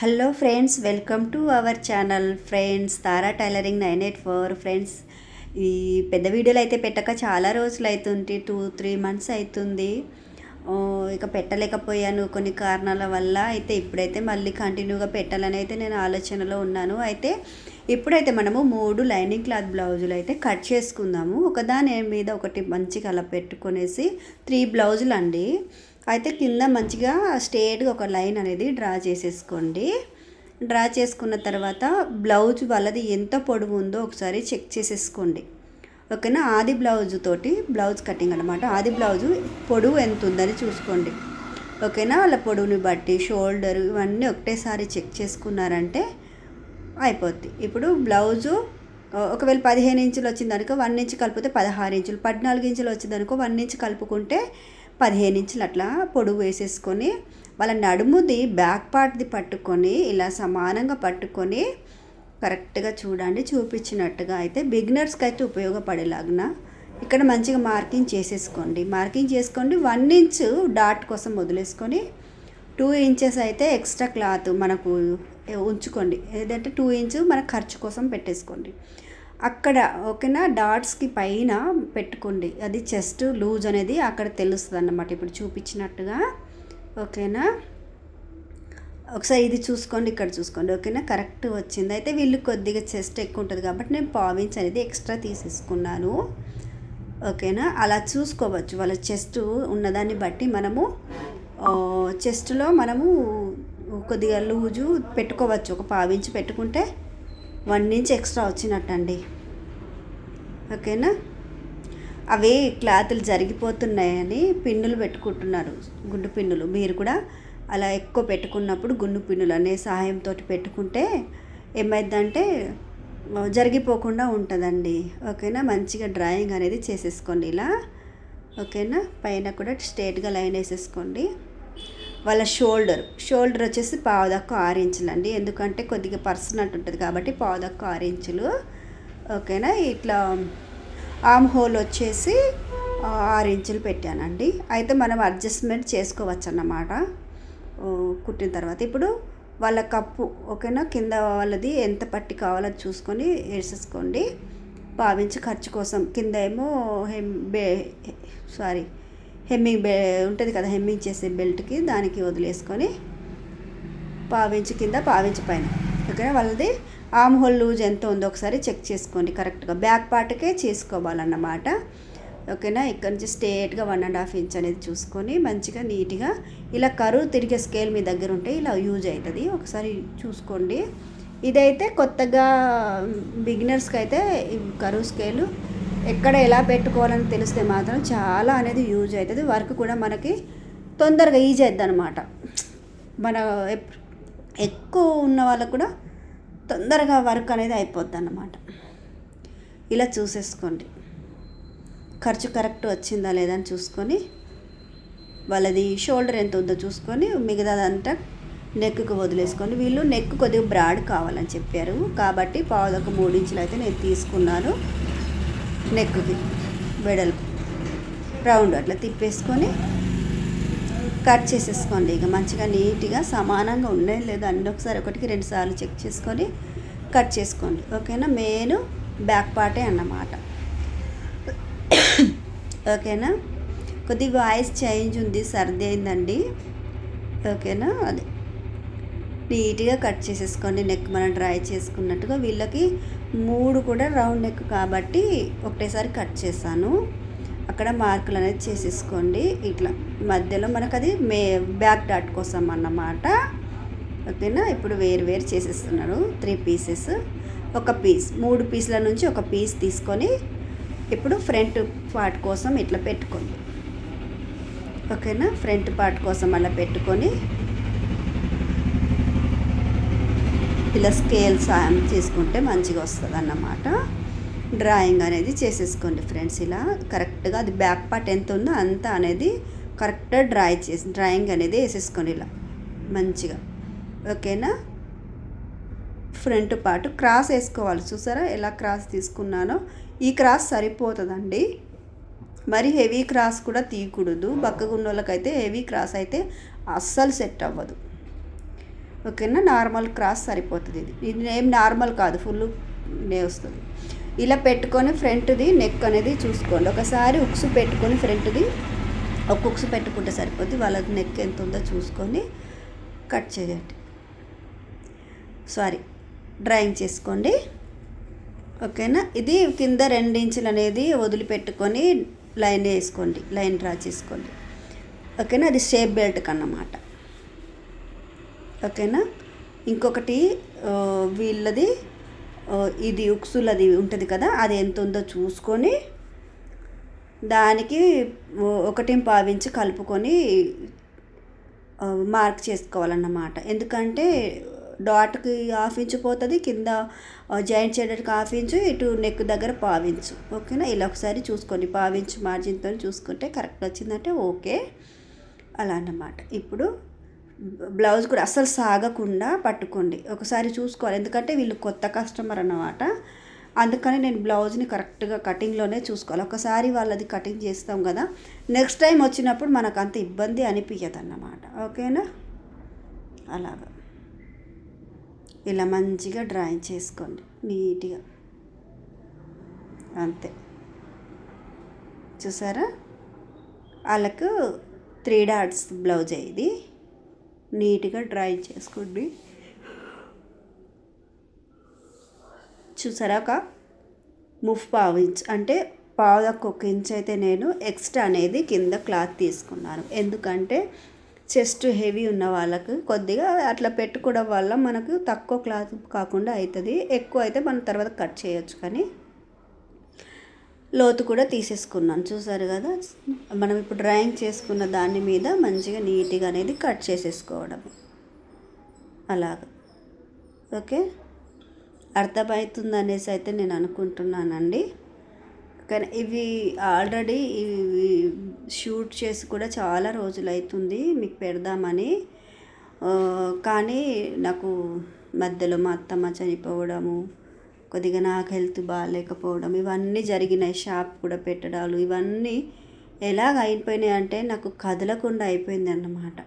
Hello friends welcome to our channel. Friends Tara tailoring nine eight four. Friends ఈ పెద్ద వీడియోలు అయితే పెట్టక చాలా రోజులు అవుతుంది టూ త్రీ మంత్స్ అవుతుంది ఇక పెట్టలేకపోయాను కొన్ని కారణాల వల్ల. అయితే ఇప్పుడైతే మళ్ళీ కంటిన్యూగా పెట్టాలని అయితే నేను ఆలోచనలో ఉన్నాను. అయితే ఇప్పుడైతే మనము మూడు లైనింగ్ క్లాత్ బ్లౌజులు అయితే కట్ చేసుకుందాము. ఒకదాని మీద ఒకటి మంచిగా అలా పెట్టుకునేసి త్రీ బ్లౌజులు అండి అయితే కింద మంచిగా స్ట్రేట్గా ఒక లైన్ అనేది డ్రా చేసేసుకోండి. డ్రా చేసుకున్న తర్వాత బ్లౌజ్ వాళ్ళది ఎంత పొడవు ఉందో ఒకసారి చెక్ చేసేసుకోండి. ఓకేనా? ఆది బ్లౌజ్ తోటి బ్లౌజ్ కటింగ్ అనమాట ఆది బ్లౌజు పొడవు ఎంత ఉందని చూసుకోండి. ఓకేనా? వాళ్ళ పొడవుని బట్టి షోల్డర్ ఇవన్నీ ఒకటేసారి చెక్ చేసుకున్నారంటే అయిపోద్ది. ఇప్పుడు బ్లౌజు ఒకవేళ పదిహేను ఇంచులు వచ్చిందనుకో వన్ ఇంచ్ కలిపితే పదహారు ఇంచులు పద్నాలుగు ఇంచులు వచ్చిందనుకో వన్ ఇంచ్ కలుపుకుంటే పదిహేను ఇంచులు అట్లా పొడుగు వేసేసుకొని వాళ్ళ నడుముది బ్యాక్ పార్ట్ది పట్టుకొని ఇలా సమానంగా పట్టుకొని కరెక్ట్గా చూడండి చూపించినట్టుగా అయితే బిగినర్స్కి అయితే ఉపయోగపడేలాగిన ఇక్కడ మంచిగా మార్కింగ్ చేసేసుకోండి. మార్కింగ్ చేసుకోండి. వన్ ఇంచ్ డాట్ కోసం వదిలేసుకొని టూ ఇంచెస్ అయితే ఎక్స్ట్రా క్లాత్ మనకు ఉంచుకోండి. ఏదంటే టూ ఇంచ్ మన ఖర్చు కోసం పెట్టేసుకోండి. అక్కడ ఓకేనా డాట్స్కి పైన పెట్టుకోండి. అది చెస్ట్ లూజ్ అనేది అక్కడ తెలుస్తుంది అన్నమాట ఇప్పుడు చూపించినట్టుగా ఓకేనా? ఒకసారి ఇది చూసుకోండి ఇక్కడ చూసుకోండి ఓకేనా? కరెక్ట్ వచ్చింది. అయితే వీళ్ళు కొద్దిగా చెస్ట్ ఎక్కువ ఉంటుంది కాబట్టి నేను పావించ్ అనేది ఎక్స్ట్రా తీసేసుకున్నాను. ఓకేనా? అలా చూసుకోవచ్చు. వాళ్ళ చెస్ట్ ఉన్నదాన్ని బట్టి మనము చెస్ట్లో మనము కొద్దిగా లూజు పెట్టుకోవచ్చు. ఒక పావించి పెట్టుకుంటే వన్ ఇంచ్ ఎక్స్ట్రా వచ్చినట్టండి. ఓకేనా? అవి క్లాతులు జరిగిపోతున్నాయని పిన్నులు పెట్టుకుంటున్నారు. గుండు పిన్నులు. మీరు కూడా అలా ఎక్కువ పెట్టుకున్నప్పుడు గుండు పిన్నులు అనే సహాయంతో పెట్టుకుంటే ఏమైందంటే జరిగిపోకుండా ఉంటుందండి. ఓకేనా? మంచిగా డ్రాయింగ్ అనేది చేసేసుకోండి ఇలా. ఓకేనా? పైన కూడా స్ట్రేట్గా లైన్ వేసేసుకోండి. వాళ్ళ షోల్డర్. షోల్డర్ వచ్చేసి పావుదక్కు ఆరు ఇంచులు అండి. ఎందుకంటే కొద్దిగా పర్సనట్ ఉంటుంది కాబట్టి పావుదక్కు ఆరు ఇంచులు. ఓకేనా? ఇట్లా ఆమ్ హోల్ వచ్చేసి ఆరు ఇంచులు పెట్టానండి. అయితే మనం అడ్జస్ట్మెంట్ చేసుకోవచ్చు అన్నమాట కుట్టిన తర్వాత. ఇప్పుడు వాళ్ళ కప్పు ఓకేనా? కింద వాళ్ళది ఎంత పట్టి కావాలో అది చూసుకొని వేసేసుకోండి భావించి ఖర్చు కోసం. కింద ఏమో హెమ్ బే సారీ హెమ్మింగ్ బె ఉంటుంది కదా హెమ్మింగ్ చేసే బెల్ట్కి దానికి వదిలేసుకొని పావించి కింద పావించి పైన. ఓకేనా? వాళ్ళది ఆమ్ హోల్ లూజ్ ఎంత ఉందో ఒకసారి చెక్ చేసుకోండి కరెక్ట్గా. బ్యాక్ పార్ట్కే చేసుకోవాలన్నమాట. ఓకేనా? ఇక్కడ నుంచి స్ట్రేట్గా వన్ అండ్ హాఫ్ ఇంచ్ అనేది చూసుకొని మంచిగా నీట్గా ఇలా కరువు తిరిగే స్కేల్ మీ దగ్గర ఉంటే ఇలా యూజ్ అవుతుంది ఒకసారి చూసుకోండి. ఇదైతే కొత్తగా బిగినర్స్కి అయితే కరువు స్కేలు ఎక్కడ ఎలా పెట్టుకోవాలని తెలిస్తే మాత్రం చాలా అనేది యూజ్ అవుతుంది. వర్క్ కూడా మనకి తొందరగా ఈజీ అవుతుంది అనమాట మన ఎప్- ఎక్కువ ఉన్న వాళ్ళకు కూడా తొందరగా వర్క్ అనేది అయిపోద్ది అన్నమాట ఇలా చూసేసుకోండి. ఖర్చు కరెక్ట్ వచ్చిందా లేదా అని చూసుకొని వాళ్ళది షోల్డర్ ఎంత ఉందో చూసుకొని మిగతాదంతా నెక్కు వదిలేసుకొని వీళ్ళు నెక్ కొద్దిగా బ్రాడ్ కావాలని చెప్పారు. కాబట్టి పావులకు మూడు ఇంచులు అయితే నేను తీసుకున్నాను. నెక్కి వెడల్పు. రౌండ్ అట్లా తిప్పేసుకొని కట్ చేసేసుకోండి. ఇక మంచిగా నీట్గా సమానంగా ఉన్నాయి లేదా అన్ని ఒకసారి ఒకటికి రెండు సార్లు చెక్ చేసుకొని కట్ చేసుకోండి. ఓకేనా? మెయిన్ బ్యాక్ పార్టే అన్నమాట. ఓకేనా? కొద్దిగా వాయిస్ చేంజ్ ఉంది సర్ది అయిందండి. ఓకేనా? అదే. నీట్గా కట్ చేసేసుకోండి. నెక్ మనం డ్రై చేసుకున్నట్టుగా వీళ్ళకి మూడు కూడా రౌండ్ నెక్ కాబట్టి ఒకటేసారి కట్ చేశాను. అక్కడ మార్కులు అనేది చేసేసుకోండి. ఇట్లా మధ్యలో మనకు అది మే బ్యాక్ డాట్ కోసం అన్నమాట. ఓకేనా? ఇప్పుడు వేరు వేరు చేసేస్తున్నారు. Three pieces. ఒక పీస్ మూడు పీసుల నుంచి ఒక పీస్ తీసుకొని ఇప్పుడు ఫ్రంట్ పార్ట్ కోసం ఇట్లా పెట్టుకోండి. ఓకేనా? ఫ్రంట్ పార్ట్ కోసం అలా పెట్టుకొని ఇలా స్కేల్ సాయం మంచిగా వస్తుంది అన్నమాట డ్రాయింగ్ అనేది చేసేసుకోండి ఫ్రెండ్స్ ఇలా. కరెక్ట్గా అది బ్యాక్ పార్ట్ ఎంత ఉందో అంత అనేది కరెక్ట్గా డ్రా చేసి డ్రాయింగ్ అనేది వేసేసుకోండి ఇలా. మంచిగా. ఓకేనా? ఫ్రంట్ పార్ట్ క్రాస్ వేసుకోవాలి. చూసారా ఎలా క్రాస్ తీసుకున్నానో? ఈ క్రాస్ సరిపోతుందండి. మరి హెవీ క్రాస్ కూడా తీయకూడదు. బక్కగున్న వాళ్ళకైతే హెవీ క్రాస్ అయితే అస్సలు సెట్ అవ్వదు. ఓకేనా? నార్మల్ క్రాస్ సరిపోతుంది ఇది. ఇది ఏం నార్మల్ కాదు ఫుల్ నే వస్తుంది. ఇలా పెట్టుకొని ఫ్రంట్ది నెక్ అనేది చూసుకోండి. ఒకసారి ఉక్స్ పెట్టుకొని ఫ్రంట్ది ఒక ఉక్స్ పెట్టుకుంటే సరిపోద్ది. వాళ్ళ నెక్ ఎంత ఉందో చూసుకొని కట్ చేయండి. సారీ డ్రాయింగ్ చేసుకోండి. ఓకేనా? ఇది కింద రెండించులు అనేది వదిలిపెట్టుకొని లైన్ వేసుకోండి. లైన్ డ్రా చేసుకోండి. ఓకేనా? అది షేప్ బెల్ట్కి అన్నమాట ఓకేనా? ఇంకొకటి వీళ్ళది ఇది ఉక్సులది ఉంటుంది కదా అది ఎంత ఉందో చూసుకొని దానికి ఒకటి పావించి కలుపుకొని మార్క్ చేసుకోవాలన్నమాట. ఎందుకంటే డాట్కి హాఫ్ ఇంచు పోతుంది కింద జాయింట్ చేయడానికి హాఫ్ ఇంచు ఇటు నెక్ దగ్గర పావించు. ఓకేనా? ఇలా ఒకసారి చూసుకోండి పావించు మార్జిన్తో చూసుకుంటే కరెక్ట్ వచ్చిందంటే ఓకే. అలా అన్నమాట. ఇప్పుడు బ్లౌజ్ కూడా అస్సలు సాగకుండా పట్టుకోండి. ఒకసారి చూసుకోవాలి. ఎందుకంటే వీళ్ళు కొత్త కస్టమర్ అన్నమాట. అందుకని నేను బ్లౌజ్ని కరెక్ట్గా కటింగ్లోనే చూసుకోవాలి. ఒకసారి వాళ్ళది కటింగ్ చేస్తాం కదా. నెక్స్ట్ టైం వచ్చినప్పుడు మనకు అంత ఇబ్బంది అనిపించదు అన్నమాట ఓకేనా? అలాగా. ఇలా మంచిగా డ్రాయింగ్ చేసుకోండి. నీట్గా. అంతే. చూసారా? వాళ్ళకు త్రీ డాట్స్ బ్లౌజ్ ఇది. నీట్గా డ్రై చేసుకోండి. చూసారా ఒక ముఫ్ పావు ఇంచ్ అంటే పావు ఒక ఇంచ్ అయితే నేను ఎక్స్ట్రా అనేది కింద క్లాత్ తీసుకున్నాను. ఎందుకంటే చెస్ట్ హెవీ ఉన్న వాళ్ళకు కొద్దిగా అట్లా పెట్టుకోవడం వల్ల మనకు తక్కువ క్లాత్ కాకుండా అవుతుంది ఎక్కువ అయితే మనం తర్వాత కట్ చేయొచ్చు కానీ లోతు కూడా తీసేసుకున్నాను చూసారు కదా? మనం ఇప్పుడు డ్రాయింగ్ చేసుకున్న దాని మీద మంచిగా నీట్గా అనేది కట్ చేసేసుకోవడం. అలాగ. ఓకే? అర్థమవుతుంది అనేసి అయితే నేను అనుకుంటున్నానండి. కానీ ఇవి ఆల్రెడీ ఇవి షూట్ చేసి కూడా చాలా రోజులు అవుతుంది మీకు పెడదామని. కానీ నాకు మధ్యలో మా అత్తమ్మ చనిపోవడము కొద్దిగా నాకు హెల్త్ బాగాలేకపోవడం ఇవన్నీ జరిగినాయి షాప్ కూడా పెట్టడాలు ఇవన్నీ ఎలాగ అయిపోయినాయి అంటే నాకు కదలకుండా అయిపోయింది అన్నమాట.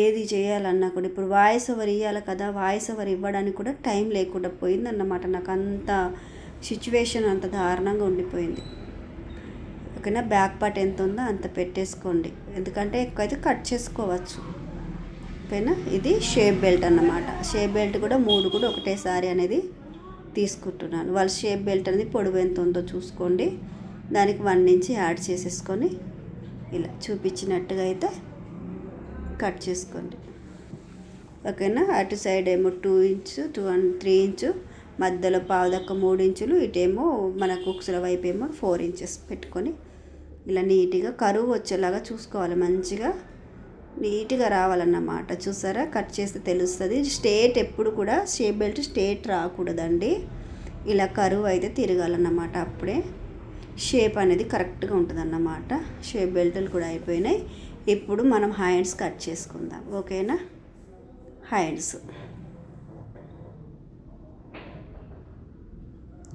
ఏది చేయాలన్నా కూడా ఇప్పుడు వాయిస్ ఓవర్ ఇవ్వాలి కదా వాయిస్ ఓవర్ ఇవ్వడానికి కూడా టైం లేకుండా పోయింది అన్నమాట. నాకు అంత సిచ్యువేషన్ అంత దారుణంగా ఉండిపోయింది. ఓకేనా? బ్యాక్ పార్ట్ ఎంత ఉందో అంత పెట్టేసుకోండి. ఎందుకంటే ఎక్కువైతే కట్ చేసుకోవచ్చు. ఓకేనా ఇది షేప్ బెల్ట్ అన్నమాట. షేప్ బెల్ట్ కూడా మూడు కూడా ఒకటేసారి అనేది తీసుకుంటున్నాను. వాళ్ళ షేప్ బెల్ట్ అనేది పొడవు ఎంత ఉందో చూసుకోండి. దానికి వన్ ఇంచ్ యాడ్ చేసేసుకొని ఇలా చూపించినట్టుగా అయితే కట్ చేసుకోండి. ఓకేనా? అటు సైడ్ ఏమో two inch two and three inch మధ్యలో పావుదక్క మూడు ఇంచులు ఇటేమో మన కుక్స్ల వైపు ఏమో ఫోర్ ఇంచెస్ పెట్టుకొని ఇలా నీట్గా కరువు వచ్చేలాగా చూసుకోవాలి మంచిగా. నీట్గా రావాలన్నమాట. చూసారా? కట్ చేస్తే తెలుస్తుంది. స్టేట్ ఎప్పుడు కూడా షేప్ బెల్ట్ స్టేట్ రాకూడదండి. ఇలా కరువు అయితే తిరగాలన్నమాట అప్పుడే. షేప్ అనేది కరెక్ట్గా ఉంటుంది అన్నమాట షేప్ బెల్ట్లు కూడా అయిపోయినాయి. ఇప్పుడు మనం హ్యాండ్స్ కట్ చేసుకుందాం. ఓకేనా? హ్యాండ్స్.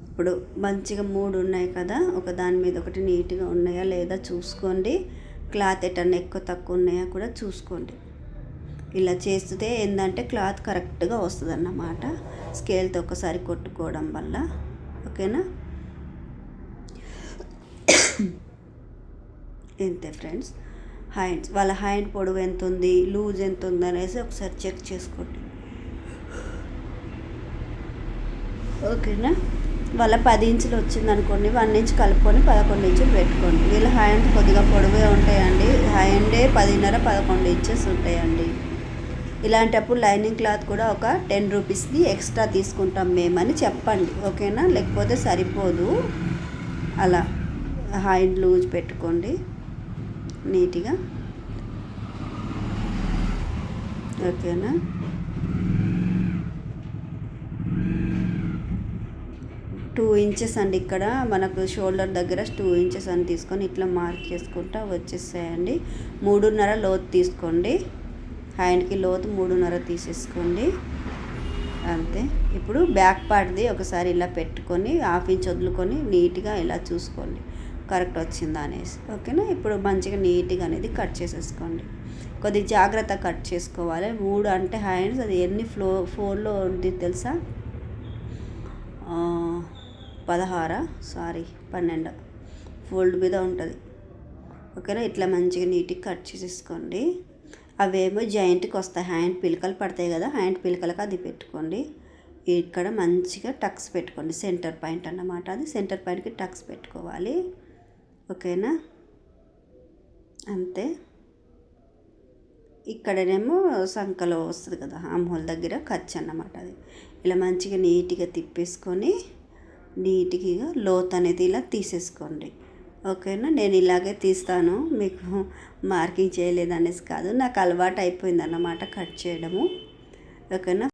ఇప్పుడు మంచిగా మూడు ఉన్నాయి కదా? ఒక దాని మీద ఒకటి నీట్గా ఉన్నాయా లేదా చూసుకోండి. క్లాత్ ఎటన్నా ఎక్కువ తక్కువ ఉన్నాయా కూడా చూసుకోండి. ఇలా చేస్తే ఏంటంటే క్లాత్ కరెక్ట్గా వస్తుంది అన్నమాట స్కేల్తో ఒకసారి కొట్టుకోవడం వల్ల. ఓకేనా? ఇంతే ఫ్రెండ్స్. హ్యాండ్స్ వాళ్ళ హ్యాండ్ పొడవు ఎంత ఉంది లూజ్ ఎంత ఉంది అనేసి ఒకసారి చెక్ చేసుకోండి. ఓకేనా? వాళ్ళ పది ఇంచులు వచ్చింది అనుకోండి వన్ ఇంచ్ కలుపుకొని పదకొండు ఇంచులు పెట్టుకోండి. వీళ్ళ హ్యాండ్ కొద్దిగా పొడవే ఉంటాయండి. హ్యాండే పదిన్నర పదకొండు ఇంచెస్ ఉంటాయండి. ఇలాంటప్పుడు లైనింగ్ క్లాత్ కూడా ఒక టెన్ రూపీస్ది ఎక్స్ట్రా తీసుకుంటాం మేమని చెప్పండి. ఓకేనా? లేకపోతే సరిపోదు. అలా హ్యాండ్ లూజ్ పెట్టుకోండి. నీట్గా. ఓకేనా? టూ ఇంచెస్ అండి ఇక్కడ. మనకు షోల్డర్ దగ్గర టూ ఇంచెస్ అని తీసుకొని ఇట్లా మార్క్ చేసుకుంటా వచ్చేసాయండి. మూడున్నర లోతు తీసుకోండి. హ్యాండ్కి లోతు మూడున్నర తీసేసుకోండి. అంతే. ఇప్పుడు బ్యాక్ పార్ట్ది ఒకసారి ఇలా పెట్టుకొని హాఫ్ ఇంచ్ వదులుకొని నీట్గా ఇలా చూసుకోండి. కరెక్ట్ వచ్చిందా అనేసి. ఓకేనా? ఇప్పుడు మంచిగా నీట్గా అనేది కట్ చేసేసుకోండి. కొద్దిగా జాగ్రత్త కట్ చేసుకోవాలి. మూడు అంటే హ్యాండ్స్ అది ఎన్ని ఫ్లో ఫోర్లో ఉంది తెలుసా? పదహార? సారీ పన్నెండు. ఫోల్డ్ మీద ఉంటుంది. ఓకేనా? ఇట్లా మంచిగా నీట్గా కట్ చేసేసుకోండి. అవేమో జాయింట్కి వస్తాయి. హ్యాండ్ పిలకలు పడతాయి కదా హ్యాండ్ పిలకలకు అది పెట్టుకోండి. ఇక్కడ మంచిగా టక్స్ పెట్టుకోండి. సెంటర్ పాయింట్ అన్నమాట అది. సెంటర్ పాయింట్కి టక్స్ పెట్టుకోవాలి. ఓకేనా? అంతే. ఇక్కడనేమో సంకలో వస్తుంది కదా ఆమ్హోల్ దగ్గర ఖర్చు అన్నమాట అది. ఇలా మంచిగా నీట్గా తిప్పేసుకొని నీట్గా లోత్ అనేది ఇలా తీసేసుకోండి. ఓకేనా? నేను ఇలాగే తీస్తాను. మీకు మార్కింగ్ చేయలేదు అనేసి కాదు. నాకు అలవాటు అయిపోయింది అన్నమాట కట్ చేయడము. ఓకేనా?